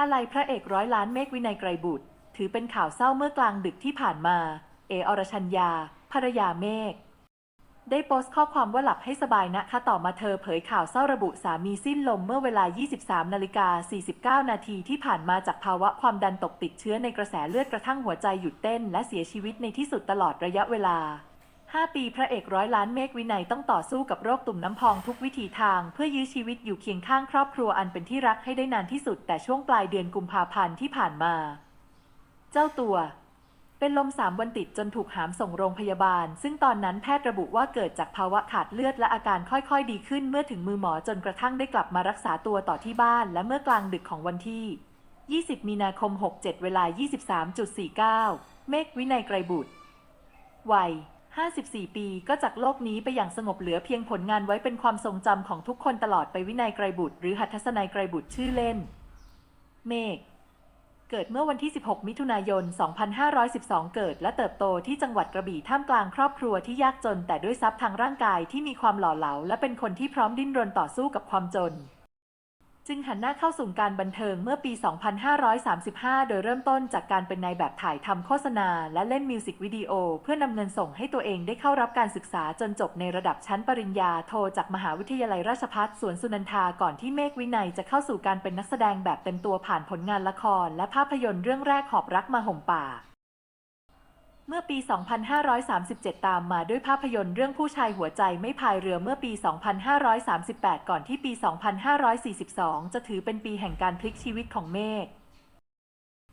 อะไรพระเอกร้อยล้านเมฆวินัยไกรบุตร ถือเป็นข่าวเศร้าเมื่อกลางดึกที่ผ่านมา เออรชัญญา ภรรยาเมฆได้โพสต์ข้อความว่าหลับให้สบายนะคะต่อมาเธอเผยข่าวเศร้าระบุสามีสิ้นลมเมื่อเวลา 23 นาฬิกา 49 นาทีที่ผ่านมาจากภาวะความดันตกติดเชื้อในกระแสเลือดกระทั่งหัวใจหยุดเต้น และเสียชีวิตในที่สุดตลอดระยะเวลา 5 ปีพระเอกร้อยล้านเมฆวินัยต้องต่อสู้กับโรคตุ่มน้ำพองทุกวิถีทาง เพื่อยื้อชีวิตอยู่เคียงข้างครอบครัวอันเป็นที่รักให้ได้นานที่สุด แต่ช่วงปลายเดือนกุมภาพันธ์ที่ผ่านมา เจ้าตัว เป็นลมสามวันติดจนถูกหามส่งโรงพยาบาล ซึ่งตอนนั้นแพทย์ระบุว่าเกิดจากภาวะขาดเลือดและอาการค่อยๆ ดีขึ้นเมื่อถึงมือหมอจนกระทั่งได้กลับมารักษาตัวต่อที่บ้าน และเมื่อกลางดึกของวันที่ 20 มีนาคม 67 เวลา 23.49 เมฆวินัยไกรบุตรวัย 54 ปีก็จากโลกนี้ไปอย่างสงบเหลือเพียงผลงานไว้เป็นความทรงจำของทุกคนตลอดไปวินัยไกรบุตร หรือหัตถสนัยไกรบุตรชื่อเล่น เมฆเกิดเมื่อวันที่ 16 มิถุนายน 2512 เกิดและเติบโตที่จังหวัดกระบี่ท่ามกลางครอบครัวที่ยากจนแต่ด้วยทรัพย์ทางร่างกายที่มีความหล่อเหลาและเป็นคนที่พร้อมดิ้นรนต่อสู้กับความจน จึงหันหน้าเข้าสู่การบันเทิงเมื่อปี 2535 โดยเริ่มต้นจากการเป็นนายแบบถ่ายทำโฆษณา และเล่นมิวสิกวิดีโอ เพื่อนำเงินส่งให้ตัวเองได้เข้ารับการศึกษาจนจบในระดับชั้นปริญญาโทจากมหาวิทยาลัยราชภัฏสวนสุนันทาก่อนที่เมฆวินัยจะเข้าสู่การเป็นนักแสดงแบบเต็มตัวผ่านผลงานละคร และภาพยนตร์เรื่องแรกหอบรักมาห่มป่า เมื่อปี 2537 ตามมาด้วยภาพยนตร์เรื่องผู้ชายหัวใจไม่พายเรือเมื่อปี 2538 ก่อนที่ปี 2542 จะถือเป็นปีแห่งการพลิกชีวิตของเมฆ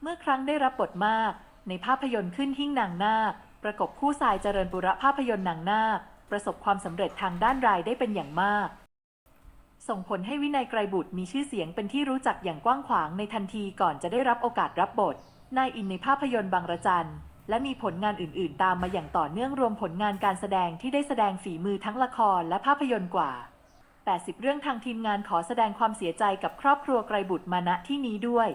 เมื่อครั้งได้รับบทมาก ในภาพยนตร์ขึ้นหิ้งนางนาคประกบคู่สายเจริญบุระภาพยนตร์นางนาคประสบความสำเร็จทางด้านรายได้เป็นอย่างมาก ส่งผลให้วินัยไกรบุตรมีชื่อเสียงเป็นที่รู้จักอย่างกว้างขวางในทันทีก่อนจะได้รับโอกาสรับบทนายอินในภาพยนตร์บางระจัน และมีผลงานอื่น ๆ ตามมาอย่างต่อเนื่องรวมผลงานการแสดงที่ได้แสดงฝีมือทั้งละครและภาพยนตร์กว่า 80 เรื่องทางทีมงานขอแสดงความเสียใจกับครอบครัวไกรบุตรมาณที่นี้ด้วย